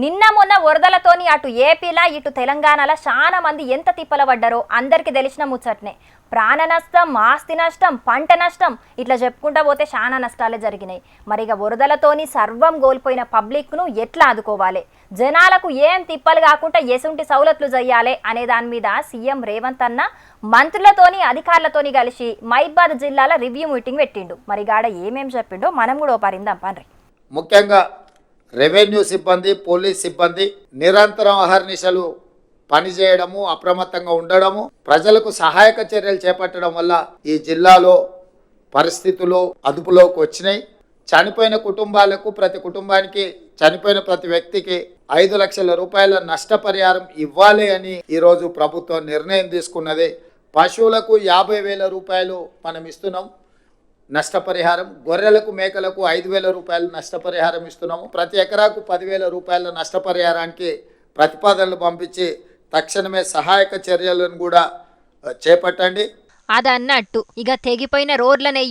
నిన్న మొన్న వరదలతోని అటు ఏపీలా ఇటు తెలంగాణలో చాలా మంది ఎంత తిప్పల పడ్డారో అందరికీ తెలిసిన ముచ్చట్నే. ప్రాణ నష్టం ఆస్తి నష్టం పంట నష్టం ఇట్లా చెప్పుకుంటా పోతే చాలా నష్టాలే జరిగినాయి. మరి ఇక వరదలతోని సర్వం కోల్పోయిన పబ్లిక్ను ఎట్లా ఆదుకోవాలి? జనాలకు ఏం తిప్పలు కాకుండా ఎసుంటి సౌలతులు చేయాలి అనే దాని మీద సీఎం రేవంత్ అన్న మంత్రులతోని అధికారులతోని కలిసి మైబాద్ జిల్లాల రివ్యూ మీటింగ్ పెట్టిండు. మరి గాడ ఏమేం చెప్పిండో మనం కూడా ఓ పరిందాం. ముఖ్యంగా రెవెన్యూ సిబ్బంది పోలీస్ సిబ్బంది నిరంతరం అహర్నిశలు పనిచేయడము అప్రమత్తంగా ఉండడము ప్రజలకు సహాయక చర్యలు చేపట్టడం వల్ల ఈ జిల్లాలో పరిస్థితులు అదుపులోకి వచ్చినాయి. చనిపోయిన కుటుంబాలకు ప్రతి కుటుంబానికి చనిపోయిన ప్రతి వ్యక్తికి ఐదు లక్షల రూపాయల నష్టపరిహారం ఇవ్వాలి అని ఈరోజు ప్రభుత్వం నిర్ణయం తీసుకున్నది. పశువులకు యాభై వేల రూపాయలు మనం ఇస్తున్నాం. నష్టపరిహారం గొర్రెలకు మేకలకు ఐదు వేల రూపాయలు నష్టపరిహారం ఇస్తున్నాము. ప్రతి ఎకరాకు పదివేల రూపాయల నష్టపరిహారానికి ప్రతిపాదనలు పంపించి తక్షణమే సహాయక చర్యలను కూడా చేపట్టండి. అదన్నట్టు. ఇక తెగిపోయిన రోడ్లను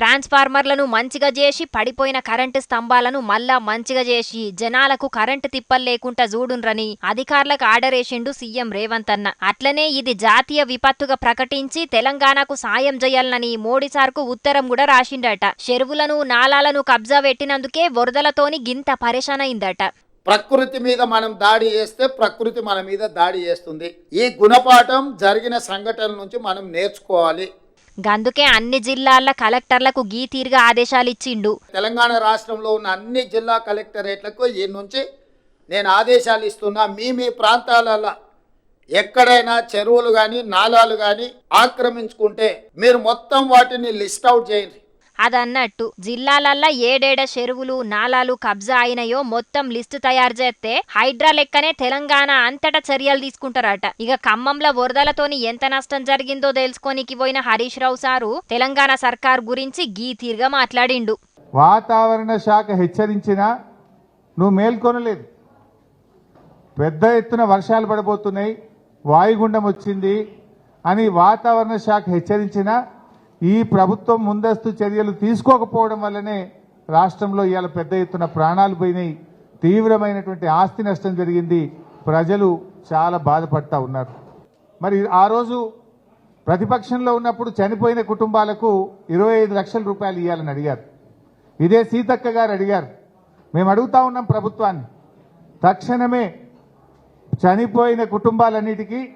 ట్రాన్స్ఫార్మర్లను మంచిగా చేసి పడిపోయిన కరెంటు స్తంభాలను మళ్ళా మంచిగా చేసి జనాలకు కరెంటు తిప్పలు లేకుండా చూడుండ్రని అధికారులకు ఆర్డర్ వేసిండు సీఎం రేవంత్ అన్న అట్లనే ఇది జాతీయ విపత్తుగా ప్రకటించి తెలంగాణకు సాయం చేయాలని మోడీ సార్కు ఉత్తరం కూడా రాసిండట. చెరువులను నాలాలను కబ్జా పెట్టినందుకే వరదలతోని గింత పరేషానైందట. ప్రకృతి మీద మనం దాడి చేస్తే ప్రకృతి మన మీద దాడి చేస్తుంది. ఈ గుణపాఠం జరిగిన సంఘటనల నుంచి మనం నేర్చుకోవాలి. గందుకే అన్ని జిల్లాల కలెక్టర్లకు గీ తీరుగా ఆదేశాలు ఇచ్చిండు. తెలంగాణ రాష్ట్రంలో ఉన్న అన్ని జిల్లా కలెక్టరేట్లకు ఈ నుంచి నేను ఆదేశాలు ఇస్తున్నా. మీ మీ ప్రాంతాలలో ఎక్కడైనా చెరువులు కానీ నాలాలు కానీ ఆక్రమించుకుంటే మీరు మొత్తం వాటిని లిస్ట్ అవుట్ చేయండి. అదన్నట్టు జిల్లాలల్లా ఏడేడ చెరువులు నాలాలు కబ్జా అయినాయో మొత్తం లిస్టు తయారు చేస్తే హైడ్రా లెక్కనే తెలంగాణ అంతటా చర్యలు తీసుకుంటారట. ఇక ఖమ్మంలో వరదలతోని ఎంత నష్టం జరిగిందో తెలుసుకోనికి పోయిన హరీష్ రావు సారు తెలంగాణ సర్కార్ గురించి గీతీర్గా మాట్లాడిండు. వాతావరణ శాఖ హెచ్చరించినా నువ్వు మేల్కొనలేదు. పెద్ద ఎత్తున వర్షాలు పడబోతున్నాయి వాయుగుండం వచ్చింది అని వాతావరణ శాఖ హెచ్చరించినా ఈ ప్రభుత్వం ముందస్తు చర్యలు తీసుకోకపోవడం వల్లనే రాష్ట్రంలో ఇవాళ పెద్ద ఎత్తున ప్రాణాలు పోయినాయి. తీవ్రమైనటువంటి ఆస్తి నష్టం జరిగింది. ప్రజలు చాలా బాధపడతా ఉన్నారు. మరి ఆ రోజు ప్రతిపక్షంలో ఉన్నప్పుడు చనిపోయిన కుటుంబాలకు ఇరవై ఐదు లక్షల రూపాయలు ఇవ్వాలని అడిగారు. ఇదే సీతక్క గారు అడిగారు. మేము అడుగుతా ఉన్నాం ప్రభుత్వాన్ని. తక్షణమే చనిపోయిన కుటుంబాలన్నిటికీ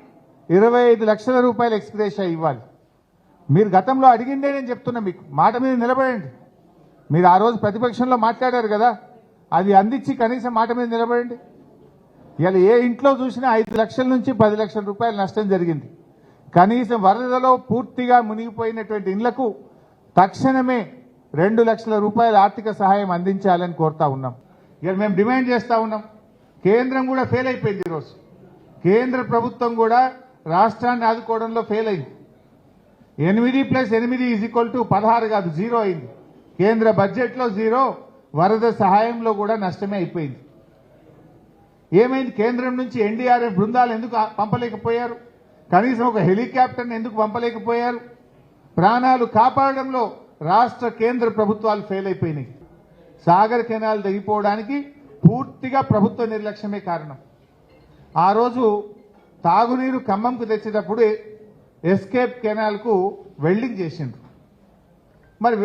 ఇరవై ఐదు లక్షల రూపాయలు ఎక్స్గ్రేషియా ఇవ్వాలి. మీరు గతంలో అడిగిందే నేను చెప్తున్నా మీకు. మాట మీద నిలబడండి. మీరు ఆ రోజు ప్రతిపక్షంలో మాట్లాడారు కదా అది అందించి కనీసం మాట మీద నిలబడండి. ఇలా ఏ ఇంట్లో చూసినా ఐదు లక్షల నుంచి పది లక్షల రూపాయల నష్టం జరిగింది. కనీసం వరదలో పూర్తిగా మునిగిపోయినటువంటి ఇళ్ళకు తక్షణమే రెండు లక్షల రూపాయల ఆర్థిక సహాయం అందించాలని కోరుతా ఉన్నాం. ఇక మేము డిమాండ్ చేస్తూ ఉన్నాం. కేంద్రం కూడా ఫెయిల్ అయిపోయింది ఈరోజు కేంద్ర ప్రభుత్వం కూడా రాష్ట్రాన్ని ఆదుకోవడంలో ఫెయిల్ అయింది. ఎనిమిది ప్లస్ ఎనిమిది ఈజ్ ఈక్వల్ టు పదహారు కాదు జీరో అయింది. కేంద్ర బడ్జెట్లో జీరో వరద సహాయంలో కూడా నష్టమే అయిపోయింది. ఏమైంది? కేంద్రం నుంచి ఎన్డీఆర్ఎఫ్ బృందాలు ఎందుకు పంపలేకపోయారు? కనీసం ఒక హెలికాప్టర్ని ఎందుకు పంపలేకపోయారు? ప్రాణాలు కాపాడడంలో రాష్ట్ర కేంద్ర ప్రభుత్వాలు ఫెయిల్ అయిపోయినాయి. సాగర్ కెనాల్ తెగిపోవడానికి పూర్తిగా ప్రభుత్వ నిర్లక్ష్యమే కారణం. ఆ రోజు తాగునీరు ఖమ్మంకు తెచ్చేటప్పుడు ఎస్కేప్ కెనాల్కు వెల్డింగ్ చేసిండ్రు. మరి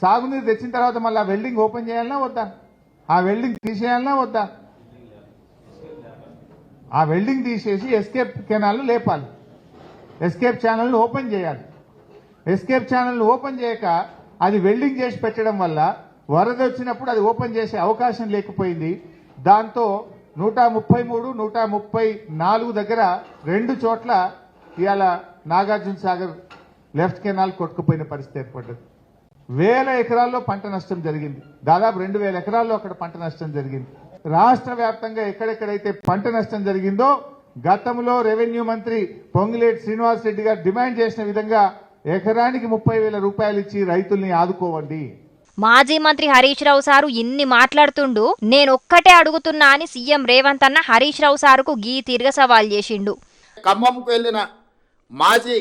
సాగునీరు తెచ్చిన తర్వాత మళ్ళీ ఆ వెల్డింగ్ ఓపెన్ చేయాలన్నా వద్దా? ఆ వెల్డింగ్ తీసేయాలన్నా వద్దా? ఆ వెల్డింగ్ తీసేసి ఎస్కేప్ కెనాల్ను లేపాలి. ఎస్కేప్ ఛానల్ను ఓపెన్ చేయాలి. ఎస్కేప్ ఛానల్ను ఓపెన్ చేయక అది వెల్డింగ్ చేసి పెట్టడం వల్ల వరద వచ్చినప్పుడు అది ఓపెన్ చేసే అవకాశం లేకపోయింది. దాంతో నూట ముప్పై మూడు నూట ముప్పై నాలుగు దగ్గర రెండు చోట్ల ఇవాళ నాగార్జున సాగర్ లెఫ్ట్ కెనాల్ కొట్టుకుపోయిన పరిస్థితి ఏర్పడ్డది. వేల ఎకరాల్లో పంట నష్టం జరిగింది. దాదాపు రెండు వేల ఎకరాల్లో అక్కడ పంట నష్టం జరిగింది. రాష్ట్ర వ్యాప్తంగా ఎక్కడెక్కడైతే పంట నష్టం జరిగిందో గతంలో రెవెన్యూ మంత్రి పొంగులేటి శ్రీనివాస్ రెడ్డి గారు డిమాండ్ చేసిన విధంగా ఎకరానికి ముప్పై వేల రూపాయలు ఇచ్చి రైతుల్ని ఆదుకోవండి. మాజీ మంత్రి హరీష్ రావు సారు ఇన్ని మాట్లాడుతుండు నేనొక్కటే అడుగుతున్నా అని సీఎం రేవంత్ అన్న హరీష్ రావు సారుకు గీ తీరుగా సవాల్ చేసిండు. ఖమ్మంకు వెళ్ళిన మాజీ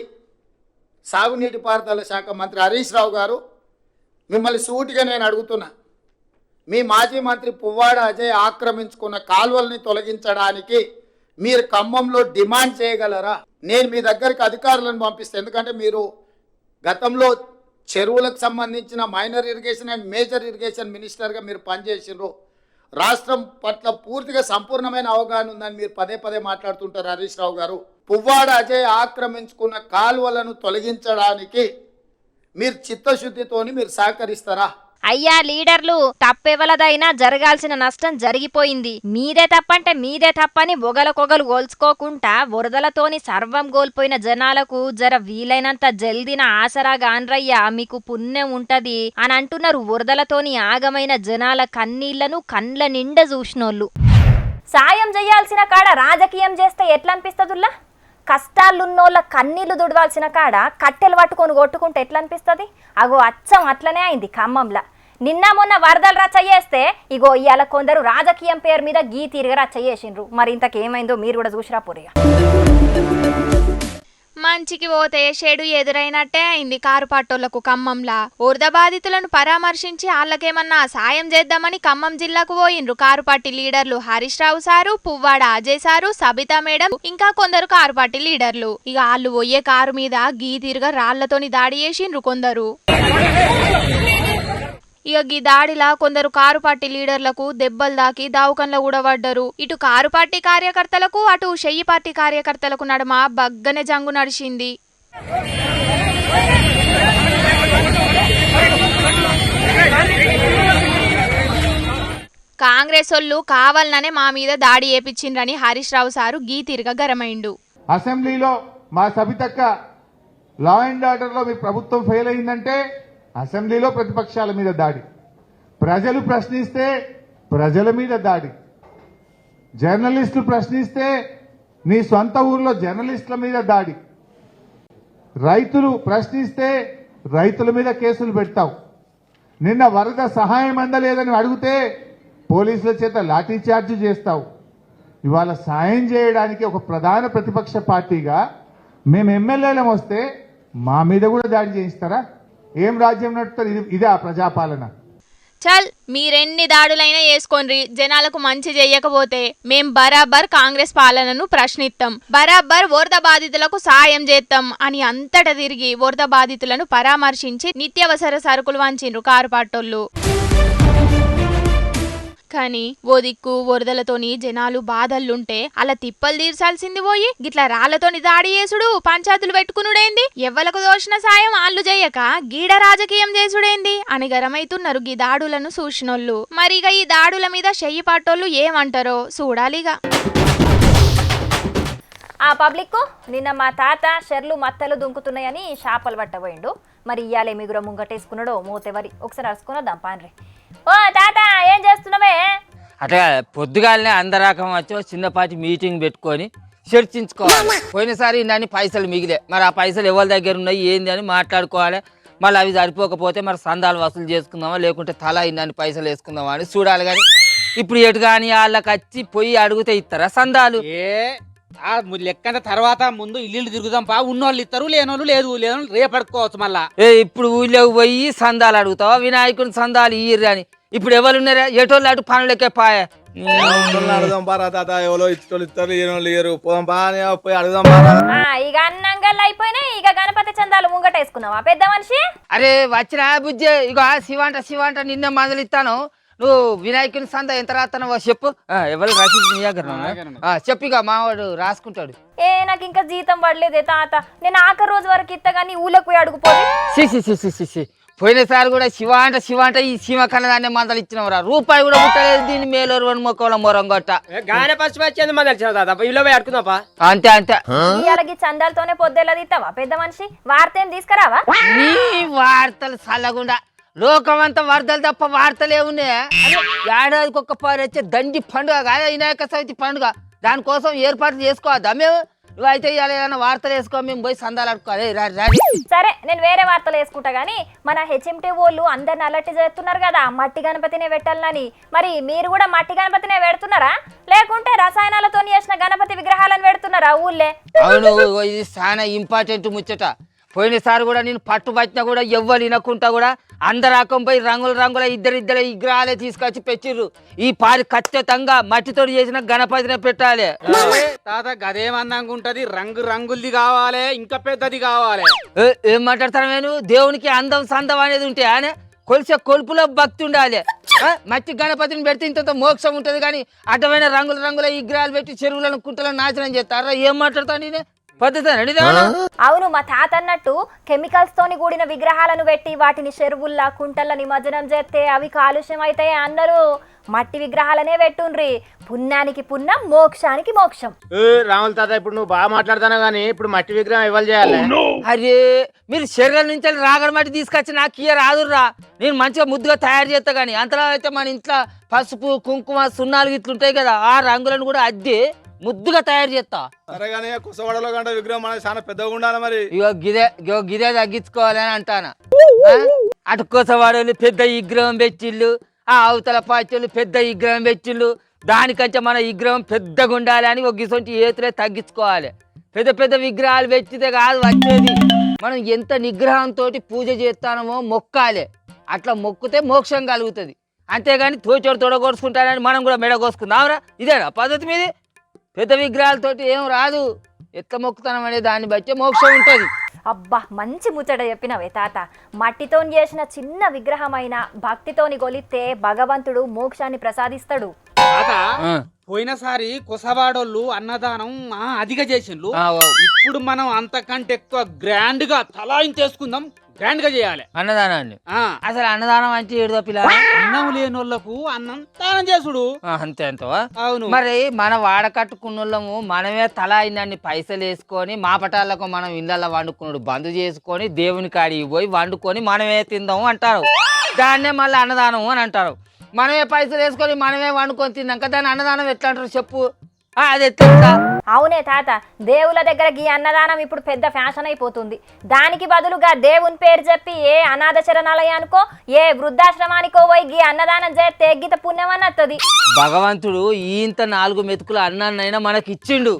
సాగునీటి పారుదల శాఖ మంత్రి హరీష్ రావు గారు మిమ్మల్ని సూటిగా నేను అడుగుతున్నా. మీ మాజీ మంత్రి పువ్వాడ అజయ్ ఆక్రమించుకున్న కాలువల్ని తొలగించడానికి మీరు ఖమ్మంలో డిమాండ్ చేయగలరా? నేను మీ దగ్గరికి అధికారులను పంపిస్తే. ఎందుకంటే మీరు గతంలో చెరువులకు సంబంధించిన minor irrigation and major irrigation మినిస్టర్గా మీరు పనిచేసిండ్రు. రాష్ట్రం పట్ల పూర్తిగా సంపూర్ణమైన అవగాహన ఉందని మీరు పదే పదే మాట్లాడుతుంటారు హరీష్ రావు గారు. పువ్వాడ అజయ్ ఆక్రమించుకున్న కాలువలను తొలగించడానికి మీరు చిత్తశుద్ధితోని మీరు సహకరిస్తారా? అయ్యా లీడర్లు తప్పెవలదైనా జరగాల్సిన నష్టం జరిగిపోయింది. మీదే తప్పంటే మీదే తప్పని ఒగలకొగలు గోల్చుకోకుండా వరదలతోని సర్వం కోల్పోయిన జనాలకు జర వీలైనంత జల్దిన ఆసరా గాన్రయ్య మీకు పుణ్యం ఉంటది అని అంటున్నారు వరదలతోని ఆగమైన జనాల కన్నీళ్ళను కండ్ల నిండా చూసినోళ్ళు. సాయం చేయాల్సిన కాడ రాజకీయం చేస్తే ఎట్లా అనిపిస్తుందిలా కష్టాలున్నోళ్ళ కన్నీళ్ళు దుడవాల్సిన కాడ కట్టెలు పట్టుకొని కొట్టుకుంటే ఎట్లా అనిపిస్తుంది అగో అచ్చం అట్లనే అయింది ఖమ్మంలో. నిన్న మొన్న వరదలు రచ్చ చేస్తే ఇగో ఇవాళ కొందరు రాజకీయం పేరు మీద గీ తిరిగి రచ్చ చేసిండ్రు. మరి ఇంతకేమైందో మీరు కూడా చూసిరా పోరిగా. మంచికి పోతే చెడు ఎదురైనట్టే అయింది కారు పట్టోళ్ళకు ఖమ్మంలా. వరద బాధితులను పరామర్శించి వాళ్ళకేమన్నా సాయం చేద్దామని ఖమ్మం జిల్లాకు పోయిండ్రు. కారు పార్టీ లీడర్లు Harish Rao sir Puvvada Ajay sir Sabitha madam ఇంకా కొందరు కారు పార్టీ లీడర్లు. ఇక వాళ్ళు పోయే కారు మీద గీ తిరగా రాళ్ళతోని దాడి చేసిండ్రు కొందరు. ఇక ఈ దాడిలా కొందరు కారు పార్టీ లీడర్లకు దెబ్బలు దాకి దావుకంలో కూడా పడ్డరు ఇటు కారు పార్టీ కార్యకర్తలకు అటు షెయ్యి పార్టీ కార్యకర్తలకు నడుమ బగ్గనే జంగు నడిచింది. కాంగ్రెస్ వాళ్ళు కావాలననే మా మీద దాడి చేపించిండ్రని హరీష్ రావు సారు గీ గరమైండు అసెంబ్లీలో మా సబితక్క లా అండ్ ఆర్డర్లో మీ ప్రభుత్వం ఫెయిల్ అయిందంటే అసెంబ్లీలో ప్రతిపక్షాల మీద దాడి. ప్రజలు ప్రశ్నిస్తే ప్రజల మీద దాడి. జర్నలిస్టులు ప్రశ్నిస్తే నీ సొంత ఊర్లో జర్నలిస్టుల మీద దాడి. రైతులు ప్రశ్నిస్తే రైతుల మీద కేసులు పెడతావు. నిన్న వరద సహాయం అందలేదని అడిగితే పోలీసుల చేత లాఠీ చార్జ్ చేస్తావు. ఇవాళ సాయం చేయడానికి ఒక ప్రధాన ప్రతిపక్ష పార్టీగా మేము ఎమ్మెల్యేలం వస్తే మా మీద కూడా దాడి చేయిస్తారా? ఏం రాజ్యం నడుపుతారు? ఇది ఇదే ఆ ప్రజాపాలన. చల్ మీరెన్ని దాడులైనా చేసుకోండి జనాలకు మంచి చేయకపోతే మేం బరాబర్ కాంగ్రెస్ పాలనను ప్రశ్నిస్తాం బరాబర్ వరద బాధితులకు సాయం చేస్తాం అని అంతటా తిరిగి వరద బాధితులను పరామర్శించి నిత్యావసర సరుకులు వంచిండ్రు కారు పాటోళ్ళు కానీ ఓ దిక్కు వరదలతోని జనాలు బాధల్లుంటే అలా తిప్పలు తీర్చాల్సింది పోయి గిట్లా రాళ్ళతోని దాడి చేసుడు పంచాయతీలు పెట్టుకునుడేంది? ఎవ్వలకు దోషణ సాయం ఆళ్ళు చేయక గీడ రాజకీయం చేసుడేంది? అని గరమైతున్నారు గీ దాడులను చూసినోళ్ళు మరిగా ఈ దాడుల మీద చెయ్యి పాటోళ్ళు ఏమంటారో చూడాలిగా ఆ పబ్లిక్ నిన్న మా తాత షర్లు మత్తలు దుంకుతున్నాయని చేపలు పట్టబోయిండు. మరి ఇయ్యాలే మిగుర ముంగటేసుకున్నాడో మూతెవరి? ఒకసారి అరుచుకున్నదాం పాన్రి. ఓ తాత ఏం చేస్తున్నావే? అట్లా పొద్దుగాలనే అందరాకం వచ్చి చిన్నపాటి మీటింగ్ పెట్టుకొని చర్చించుకోవాలి. పోయినసారి నన్ను పైసలు మిగిలే. మరి ఆ పైసలు ఎవరి దగ్గర ఉన్నాయి ఏంది అని మాట్లాడుకోవాలి. మళ్ళీ అవి సరిపోకపోతే మరి సందాలు వసూలు చేసుకుందామా లేకుంటే తల ఇన్ని పైసలు వేసుకుందామా అని చూడాలి కానీ ఇప్పుడు ఎటు కానీ వాళ్ళకి వచ్చి పోయి అడిగితే ఇస్తారా సందాలు? ఏ లెక్కన తర్వాత ముందు ఇల్లు తిరుగుదాం పా. ఉన్నోళ్ళు ఇస్తారు లేనోళ్ళు లేదు. లేనోళ్ళు రేపు అడుక్కోవచ్చు మళ్ళా. ఏ ఇప్పుడు ఊళ్ళోకి పోయి సందాలు అడుగుతావా? వినాయకుని సందాలు ఇయ్యరు అని. ఇప్పుడు ఎవరు ఉన్నారా ఎటోళ్ళు అటు పనులకే పాయ. అడుగుదాం పారా తాత. ఎవరో ఇచ్చోళ్ళు ఇస్తారు ఏనోళ్ళు ఇయ్యరు పోదాం పా అని పోయి అడుగుదాం పారా ఆ, ఇక అన్నంగల్ అయిపోయినాయి ఇక గణపతి చందాలు ముంగటేసుకున్నావా పెద్ద మనిషి? అరే వచ్చిన బుజ్జే. ఇగో శివంట శివంట నిన్న మందులు ఇస్తాను నువ్వు వినాయకుని సంద ఎంత రాస్తానో చెప్పు. ఎవరు రసీదు నీ దగ్గర ఉందా? ఆ, చెప్పు ఇక మావాడు రాసుకుంటాడు. ఏ నాకు ఇంకా జీతం పడలేదే తాత. నేను ఆఖరి రోజు వరకు ఇత్త కానీ ఊళ్ళకి పోయి అడుగుపోయి సి సి సి సి సి సి. పోయినసారి కూడా శివ అంట శివ అంట ఈ శివ కన్నదాన్ని మందలు ఇచ్చినవరా? రూపాయి కూడా ముట్టలేదు దీన్ని మేలూరు వన్ మొక్కల మొరం కొట్ట గానే ఇల్లు పోయి అడుకుందాం అంతే అంతే. చందాలతోనే పొద్దులా తీస్తావా పెద్ద మనిషి వార్త ఏం తీసుకురావా? నీ వార్తలు చల్లగుండా. లోకమంతా వరదలు తప్ప వార్తలు అదే ఏడాదికి ఒక్క పారి వచ్చే దండి పండుగ కాదా? వినాయక చవితి పండుగ. దానికోసం ఏర్పాట్లు చేసుకోవద్దా మేము? నువ్వైతే ఇవాళ ఏదైనా వార్తలు వేసుకో మేము పోయి సందాలు అడుకోవాలి రాడి సరే నేను వేరే వార్తలు వేసుకుంటా గానీ మన హెచ్ఎంటీ వాళ్ళు అందరిని అలర్ట్ చేస్తున్నారు కదా మట్టి గణపతినే పెట్టాలని. మరి మీరు కూడా మట్టి గణపతినే పెడుతున్నారా? లేకుంటే రసాయనాలతో చేసిన గణపతి విగ్రహాలను పెడుతున్నారా ఊళ్ళే? అవును ఇది చాలా ఇంపార్టెంట్ ముచ్చట. పోయినసారి కూడా నేను పట్టు పట్టినా కూడా ఎవ్వరు వినకుంటా కూడా అందరాకం పోయి రంగుల రంగుల ఇద్దరు ఇద్దరు విగ్రహాలే తీసుకొచ్చి పెట్టిర్రు. ఈ పారి ఖచ్చితంగా మట్టితో చేసిన గణపతినే పెట్టాలి. తాత గదేమన్నాగా ఉంటది రంగు రంగులది కావాలి ఇంకా పెద్దది కావాలి. ఏ, మాట్లాడతాను నేను దేవునికి అందం సందం అనేది ఉంటే ఆయన కొలిసే కొలుపులో భక్తి ఉండాలి. మట్టి గణపతిని పెడితే ఇంత మోక్షం ఉంటది కానీ అడ్డమైన రంగుల రంగుల విగ్రహాలు పెట్టి చెరువులను కుంటలను నాశనం చేస్తారా? ఏం మాట్లాడతాను నేనే? పద్ధతి అవును మా తాత అన్నట్టు కెమికల్స్ తోని కూడిన విగ్రహాలను పెట్టి వాటిని చెరువుల్లా కుంటల్ల నిమజ్జనం చేస్తే అవి కాలుష్యం అయితే అన్నారు. మట్టి విగ్రహాలనే పెట్టుండ్రి. పుణ్యానికి పుణ్యం మోక్షానికి మోక్షం. రాముల తాత ఇప్పుడు నువ్వు బాగా మాట్లాడుతున్నావు కానీ ఇప్పుడు మట్టి విగ్రహం ఇవ్వాలి చేయాలి? అరే మీరు శరీరం నుంచి రాగడ మట్టి తీసుకొచ్చి నాకు ఇయ్య రాదుర్రా నేను మంచిగా ముద్దుగా తయారు చేస్తా కానీ అంతలా అయితే మన ఇంట్లో పసుపు కుంకుమ సున్నాలు ఇట్లుంటాయి కదా ఆ రంగులను కూడా అద్ది. ముద్దుగా తయారు చేస్తా. కుసవాడలో గంట విగ్రహం మనకి చాలా పెద్దగా ఉండాలి మరి. ఇగో గిదే ఇగో గిదే తగ్గించుకోవాలని అంటాను? అటు కోసవాడోళ్ళు పెద్ద విగ్రహం పెట్టిళ్ళు ఆ అవతల పాచోళ్ళు పెద్ద విగ్రహం పెట్టిళ్ళు దానికంటే మన విగ్రహం పెద్దగా ఉండాలి అని ఒక గిసొంటి ఏతులే తగ్గించుకోవాలి. పెద్ద పెద్ద విగ్రహాలు పెట్టితే కాదు వచ్చేది. మనం ఎంత నిగ్రహంతో పూజ చేస్తానమో మొక్కాలి. అట్లా మొక్కితే మోక్షం కలుగుతుంది. అంతేగాని తోచోడు తొడగొడుచుకుంటానని మనం కూడా మెడ కోసుకుందాంరా? ఇదేనా పద్ధతి మీది? పెద్ద విగ్రహాలతోటి ఏం రాదు. ఎట్లా మొక్కుతానం అనే దాన్ని బట్టి మోక్షం ఉంటుంది. అబ్బా మంచి ముచ్చట చెప్పినవే తాత. మట్టితోని చేసిన చిన్న విగ్రహమైన భక్తితోని గొలిస్తే భగవంతుడు మోక్షాన్ని ప్రసాదిస్తాడు. తాత పోయినసారి కొసవాడోళ్ళు అన్నదానం ఆ, అధిక చేసిండ్రు. ఇప్పుడు మనం అంతకంటే ఎక్కువ గ్రాండ్గా తలాయించేసుకుందాం. గ్రాండ్గా చేయాలి. అన్నదానాన్ని. ఆ. అసలు అన్నదానం అంటే ఏడుదో పిల్ల? అన్నం లేనోళ్ళకు అన్నం దానం చేసుడు. అంతే అంతవా? అవును. మరి మన వాడకట్టుకున్నోళ్ళము మనమే తలా ఇన్ని పైసలు వేసుకొని మా పటాలకు మనం ఇళ్ళల్లో వండుకున్నాడు బంద్ చేసుకొని దేవుని కాడికి పోయి వండుకొని మనమే తిందాము అంటారు. దాన్నే మళ్ళీ అన్నదానం అని అంటారు. మనమే పైసలు వేసుకొని మనమే వండుకొని తిన్నాక దాన్ని అన్నదానం ఎట్లా అంటారు చెప్పు? ఆ, అది ఎట్లా అవునే తాత దేవుల దగ్గర గీ అన్నదానం ఇప్పుడు పెద్ద ఫ్యాషన్ అయిపోతుంది. దానికి బదులుగా దేవుని పేరు చెప్పి ఏ అనాథ శరణాలయానికో ఏ వృద్ధాశ్రమానికో పోయి గీ అన్నదానం చేస్తే గీత పుణ్యం అన్నత్తది భగవంతుడు ఇంత నాలుగు మెతుకులు అన్నాన్నైనా మనకి ఇచ్చిండు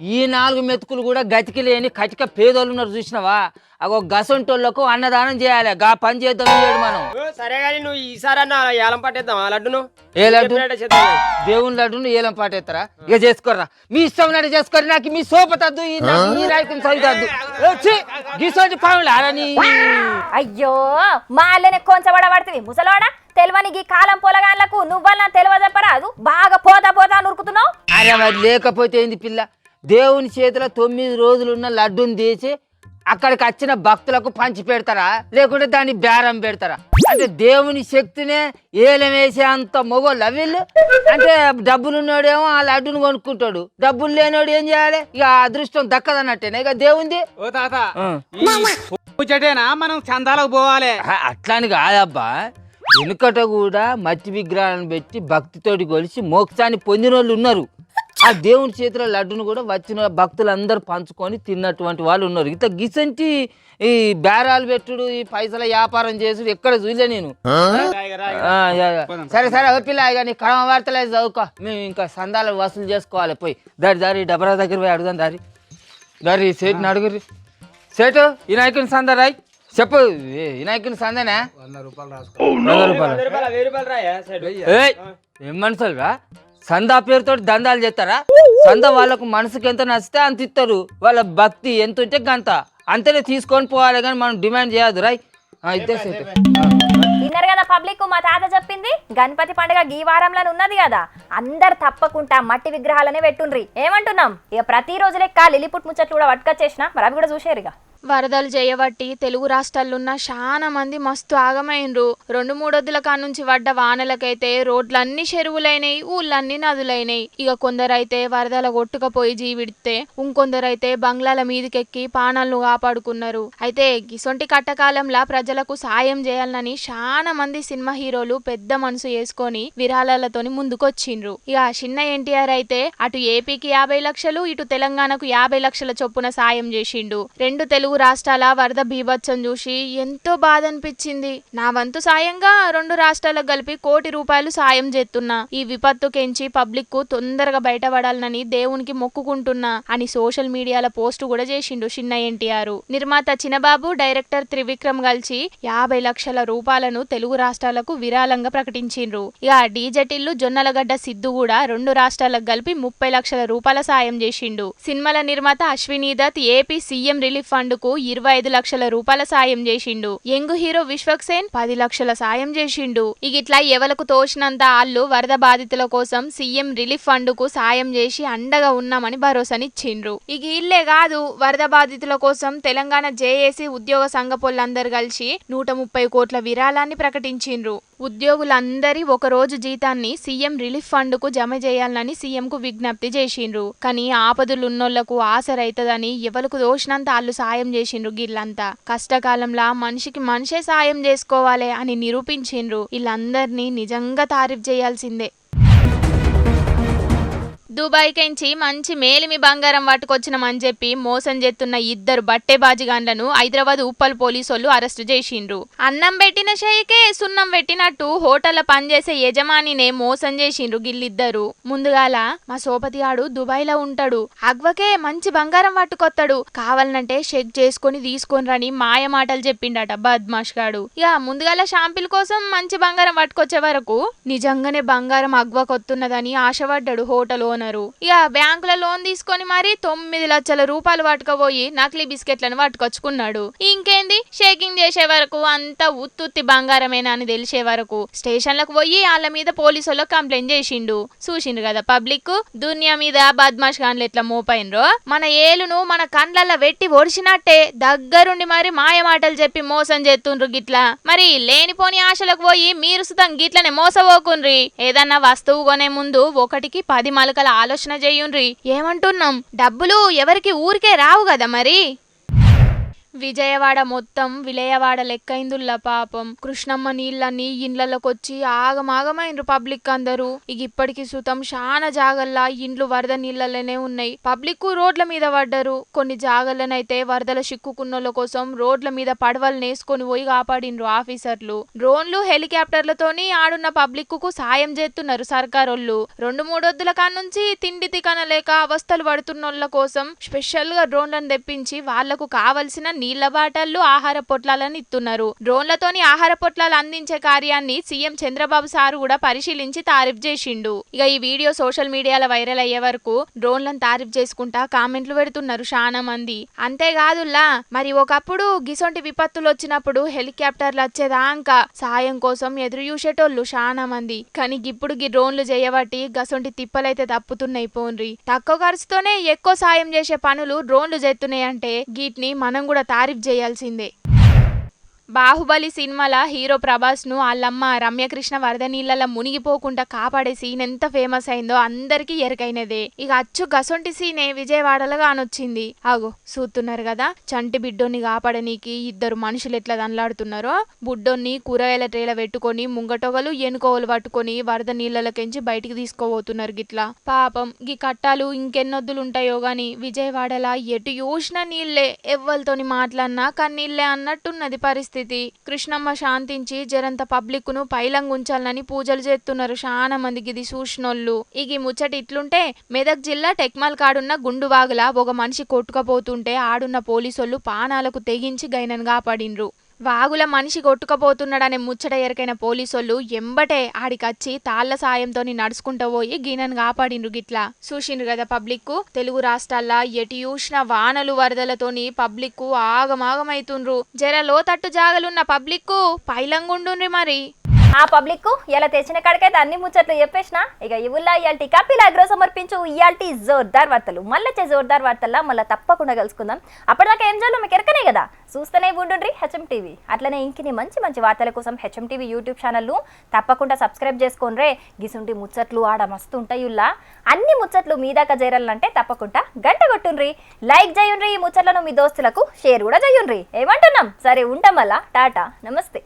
ఈ నాలుగు మెతుకులు కూడా గతికి లేని కటిక పేదోళ్ళు ఉన్నారు చూసినావా? అగో గసంటోళ్ళకు అన్నదానం చేయాలి. గా పని చేద్దాం మనం. సరే కానీ నువ్వు ఈసారి అన్న ఏలం పట్టేద్దాం ఆ లడ్డును? ఏ లడ్డు. దేవుని లడ్డును ఏలం పాటేస్తారా ఇక చేసుకోర్రా. మీ ఇష్టం నడు చేసుకోరు నాకు మీ సోపతద్దు ఈ నాకు ఈ రాయికి సరితద్దు గిసోటి పనులు ఆడని. అయ్యో మాళ్ళని కొంచబడబడుతుంది ముసలోడ తెలివని గీ కాలం పొలగాన్లకు నువ్వల్లా తెలివ చెప్పరాదు బాగా పోతా పోతా నురుకుతున్నావు. అరే మరి లేకపోతే ఏంది పిల్ల? దేవుని చేతిలో తొమ్మిది రోజులున్న లడ్డుని తీసి అక్కడికి వచ్చిన భక్తులకు పంచి పెడతారా? లేకుంటే దాన్ని బేరం పెడతారా? అంటే దేవుని శక్తినే ఏలం వేసే అంత మొగోళ్ళు వీళ్ళు? అంటే డబ్బులున్నోడేమో ఆ లడ్డును కొనుక్కుంటాడు. డబ్బులు లేనోడు ఏం చేయాలి? ఇక అదృష్టం దక్కదన్నట్టేనా ఇక దేవుంది? ఓ తాత పూజటేనా? మనం చందాలకు పోవాలి. అట్లాని కాదబ్బా. వెనుకట కూడా మట్టి విగ్రహాలను పెట్టి భక్తితోటి కొలిసి మోక్షాన్ని పొందిన వాళ్ళు ఉన్నారు. ఆ దేవుని చేతిలో లడ్డును కూడా వచ్చిన భక్తులందరూ పంచుకొని తిన్నటువంటి వాళ్ళు ఉన్నారు. ఇంత గిసంటి ఈ బేరాలు పెట్టుడు ఈ పైసల వ్యాపారం చేసుడు ఎక్కడ చూలే నేను. ఆ, యా, యా. సరే సరే పిల్ల ఇక నీ కడమ వార్తలే చదువుకో. మేము ఇంకా సందాలు వసూలు చేసుకోవాలి పోయి. దారి దారి డబరా దగ్గర పోయి అడుగుదాం దారి. దారి సేటుని అడుగురి సేటు వినాయకుని సంద రాయ్. చెప్పు ఏ, వినాయకుని సందేనా? వంద రూపాయలు వంద రూపాయలు. ఏం మనుషులు రా? సందా పేరుతో దందాలు చేస్తారా? సంద వాళ్ళకు మనసుకి ఎంత నచ్చితే అంత ఇస్తారు. వాళ్ళ భక్తి ఎంత ఉంటే గంత. అంతనే తీసుకొని పోవాలి కానీ మనం డిమాండ్ చేయదు రాయ్. విన్నారు కదా పబ్లిక్ మా తాత చెప్పింది? గణపతి పండుగ ఈ వారంలో ఉన్నది కదా. అందరు తప్పకుండా మట్టి విగ్రహాలనే పెట్టుండ్రి. ఏమంటున్నాం? ఇక ప్రతిరోజు లెక్క లిలిపుట్ ముచ్చట్లు కూడా పట్టుకొచ్చేసిన మరి అవి కూడా చూసారు ఇక. వరదలు చేయబట్టి తెలుగు రాష్ట్రాలున్న చాలా మంది మస్తు ఆగమైండ్రు. రెండు మూడొద్దుల కానుంచి పడ్డ వానలకైతే రోడ్లన్నీ చెరువులైనాయి ఊళ్ళన్నీ నదులైనాయి. ఇక కొందరైతే వరదల కొట్టుకపోయి జీవిడితే ఇంకొందరైతే బంగ్లాల మీదకెక్కి పానాలను కాపాడుకున్నారు. అయితే గిసొంటి కట్టకాలంలా ప్రజలకు సాయం చేయాలని చాలా మంది సినిమా హీరోలు పెద్ద మనసు వేసుకొని విరాళాలతోని ముందుకొచ్చిండ్రు. ఇక చిన్న ఎన్టీఆర్ అయితే అటు ఏపీకి యాభై లక్షలు ఇటు తెలంగాణకు యాభై లక్షల చొప్పున సాయం చేసిండు. రెండు తెలుగు తెలుగు రాష్ట్రాల వరద బీభత్సం చూసి ఎంతో బాధ అనిపించింది నా వంతు సాయంగా రెండు రాష్ట్రాలకు కలిపి కోటి రూపాయలు సాయం చేస్తున్నా. ఈ విపత్తు కెంచి పబ్లిక్కు తొందరగా బయటపడాలని దేవునికి మొక్కుకుంటున్నా అని సోషల్ మీడియాలో పోస్ట్ కూడా చేసిండు చిన్న ఎన్టీఆర్. నిర్మాత చిన్నబాబు డైరెక్టర్ త్రివిక్రమ్ కలిసి యాభై లక్షల రూపాయలను తెలుగు రాష్ట్రాలకు విరాళంగా ప్రకటించిండ్రు. ఇక డీజటిల్లు జొన్నలగడ్డ సిద్ధు కూడా రెండు రాష్ట్రాలకు కలిపి ముప్పై లక్షల రూపాయల సాయం చేసిండు. సినిమాల నిర్మాత Ashwini Dutt AP CM relief fund కు ఇరవై ఐదు లక్షల రూపాయల సాయం చేసిండు. యంగ్ హీరో విశ్వక్ సేన్ పది లక్షల సాయం చేసిండు. ఇక ఇట్లా ఎవలకు తోచినంత ఆళ్ళు వరద బాధితుల కోసం సీఎం రిలీఫ్ ఫండ్కు సాయం చేసి అండగా ఉన్నామని భరోసానిచ్చిండ్రు. ఇక ఇల్లే కాదు వరద బాధితుల కోసం తెలంగాణ జేఏసీ ఉద్యోగ సంఘ పొల్లందరూ కలిసి నూట ముప్పై కోట్ల విరాళాన్ని ప్రకటించిండ్రు. ఉద్యోగులందరి ఒక రోజు జీతాన్ని సీఎం రిలీఫ్ ఫండ్కు జమ చేయాలని సీఎం కు విజ్ఞప్తి చేసిండ్రు. కానీ ఆపదలున్నోళ్ళకు ఆసరైతదని ఎవరికి దోషినంత వాళ్ళు సాయం చేసిండ్రు గిల్లంతా కష్టకాలంలా మనిషికి మనిషే సాయం చేసుకోవాలి అని నిరూపించిండ్రు. వీళ్ళందరినీ నిజంగా తారీఫ్ చేయాల్సిందే. దుబాయ్కించి మంచి మేలిమి బంగారం పట్టుకొచ్చినమని చెప్పి మోసం చేస్తున్న ఇద్దరు బట్టే బాజిగాండ్లను హైదరాబాద్ ఉప్పల్ పోలీసోళ్ళు అరెస్టు చేసిండ్రు. అన్నం పెట్టిన షేయికే సున్నం పెట్టినట్టు హోటల్ పనిచేసే యజమానినే మోసం చేసిండ్రు గిల్లిద్దరు ముందుగాల మా సోపతి ఆడు దుబాయ్లో ఉంటాడు. అగ్వకే మంచి బంగారం పట్టుకొత్తాడు కావాలనంటే చెక్ చేసుకొని తీసుకొనిరని మాయ మాటలు చెప్పిండట బద్మాష్ గాడు. ఇక ముందుగాల షాంపిల్ కోసం మంచి బంగారం పట్టుకొచ్చే వరకు నిజంగానే బంగారం అగ్వకొత్తున్నదని ఆశపడ్డాడు హోటల్ ఓనర్. ఇక బ్యాంకుల లోన్ తీసుకొని మరి తొమ్మిది లక్షల రూపాయలు పట్టుకపోయి నకిలీ బిస్కెట్లను పట్టుకొచ్చుకున్నాడు. ఇంకేంది? షేకింగ్ చేసే వరకు అంతా ఉత్తుత్తి బంగారమేనా అని తెలిసే వరకు స్టేషన్లకు పోయి వాళ్ళ మీద పోలీసులు కంప్లైంట్ చేసిండు. చూసిండు కదా పబ్లిక్ దునియా మీద బద్మాష్ గాన్లు ఎట్లా మోపైనరో? మన ఏలును మన కండ్లల్లో వెట్టి ఒడిచినట్టే దగ్గరుండి మరి మాయమాటలు చెప్పి మోసం చేస్తుండ్రు గిట్లా. మరి లేనిపోని ఆశలకు పోయి మీరు సుతం గిట్లనే మోసపోకుండ్రి. ఏదన్నా వస్తువు కొనే ముందు ఒకటికి పది మలకల ఆలోచన చేయుండ్రి. ఏమంటున్నాం? డబ్బులు ఎవరికి ఊరికే రావు కదా మరి? విజయవాడ మొత్తం విలయవాడ లెక్కైందుల్లా పాపం. కృష్ణమ్మ నీళ్ళని ఇండ్లలోకొచ్చి ఆగమాగమైండ్రు పబ్లిక్ అందరూ. ఇక ఇప్పటికి సుతం చాలా జాగల్లా ఇండ్లు వరద నీళ్ళలోనే ఉన్నాయి. పబ్లిక్ రోడ్ల మీద పడ్డరు. కొన్ని జాగలనైతే వరదల చిక్కుకున్నోళ్ళ కోసం రోడ్ల మీద పడవలు నేసుకొని పోయి కాపాడిండ్రు ఆఫీసర్లు. డ్రోన్లు హెలికాప్టర్లతోని ఆడున్న పబ్లిక్కు సాయం చేస్తున్నారు సర్కారోళ్ళు. రెండు మూడొద్దుల కానుంచి తిండి తికనలేక అవస్థలు పడుతున్నోళ్ళ కోసం స్పెషల్గా డ్రోన్లను తెప్పించి వాళ్ళకు కావలసిన నీళ్ళ బాటళ్ళు ఆహార పొట్లాలను ఇస్తున్నారు డ్రోన్లతోని ఆహార పొట్లాలు అందించే కార్యాన్ని సీఎం చంద్రబాబు సారు కూడా పరిశీలించి తారీఫ్ చేసిండు. ఇక ఈ వీడియో సోషల్ మీడియాలో వైరల్ అయ్యే వరకు డ్రోన్లను తారీఫ్ చేసుకుంటా కామెంట్లు పెడుతున్నారు చాలా మంది. అంతేకాదుల్లా మరి ఒకప్పుడు గిసొంటి విపత్తులు వచ్చినప్పుడు హెలికాప్టర్లు వచ్చేదాకా సాయం కోసం ఎదురు చూసేటోళ్ళు చాలా మంది. కానీ ఇప్పుడు గి డ్రోన్లు చేయబట్టి గసొంటి తిప్పలైతే తప్పుతున్నాయి పోన్రి. తక్కువ ఖర్చుతోనే ఎక్కువ సాయం చేసే పనులు డ్రోన్లు చేస్తున్నాయి అంటే గీటిని మనం కూడా తారీఫ్ చేయాల్సిందే. బాహుబలి సినిమాల హీరో ప్రభాస్ను వాళ్ళమ్మ రమ్యకృష్ణ వరద నీళ్ళలో మునిగిపోకుండా కాపాడే సీన్ ఎంత ఫేమస్ అయిందో అందరికీ ఎరకైనదే. ఇక అచ్చు గసొంటి సీనే విజయవాడలో కానొచ్చింది. ఆగో చూస్తున్నారు కదా చంటి బిడ్డోని కాపాడనీకి ఇద్దరు మనుషులు ఎట్లా దన్లాడుతున్నారో? బుడ్డోన్ని కూరగాయల ట్రేల పెట్టుకొని ముంగటొగలు ఎనుకోవలు పట్టుకొని వరద నీళ్ళలోకించి బయటికి తీసుకోబోతున్నారు గిట్లా. పాపం గీ కట్టాలు ఇంకెన్నొద్దులు ఉంటాయో గాని విజయవాడలా ఎటు చూసినా నీళ్ళే ఎవ్వరితోని మాట్లాడినా కన్నీళ్ళే అన్నట్టున్నది పరిస్థితి. కృష్ణమ్మ శాంతించి జరంత పబ్లిక్ను పైలంగుంచాలని పూజలు చేస్తున్నారు చాలా మందికి ఇది చూసినోళ్ళు ఇక ముచ్చటి ముచ్చట ఇట్లుంటే మెదక్ జిల్లా టెక్మల్ కాడున్న గుండువాగుల ఒక మనిషి కొట్టుకపోతుంటే ఆడున్న పోలీసోళ్ళు పానాలకు తెగించి గైనను కాపాడిండ్రు వాగుల మనిషి కొట్టుకపోతున్నాడనే ముచ్చట ఎరకైన పోలీసోళ్ళు ఎంబటే ఆడికచ్చి తాళ్ళ సాయంతో నడుచుకుంటూ పోయి గీనను కాపాడిండ్రు గిట్లా. చూసిండ్రు కదా పబ్లిక్ తెలుగు రాష్ట్రాల్లో ఎటు చూసిన వానలు వరదలతోని పబ్లిక్ ఆగమాగమైతుండ్రు. జర లోతట్టు జాగలున్న పబ్లిక్ పైలంగుండుండ్రి మరి. ఆ పబ్లిక్ ఇలా తెచ్చిన కాడికైతే అన్ని ముచ్చట్లు చెప్పేసిన ఇక ఇవుల్లా ఇయాల్టి కపిల్ అగ్రో సమర్పించు ఇయాల్టి జోర్దార్ వార్తలు. మళ్ళీ వచ్చే జోర్దార్ వార్తల్లో మళ్ళీ తప్పకుండా కలుసుకుందాం. అప్పటిదాకా ఏం చేయాలో మీకు ఎరకనే కదా? చూస్తూనే ఉండుండ్రి హెచ్ఎం టీవీ అట్లనే ఇంకిని మంచి మంచి వార్తల కోసం హెచ్ఎం టీవీ యూట్యూబ్ ఛానల్ను తప్పకుండా సబ్స్క్రైబ్ చేసుకోండి గిసుంటి ముచ్చట్లు ఆడ మస్తు ఉంటాయి ఉల్లా. అన్ని ముచ్చట్లు మీ దాకా చేరాలంటే తప్పకుండా గంట కొట్టుండ్రి. లైక్ చేయుండ్రి ఈ ముచ్చట్లను మీ దోస్తులకు షేర్ కూడా చేయుండ్రి. ఏమంటున్నాం? సరే ఉంటాం అలా టాటా. నమస్తే.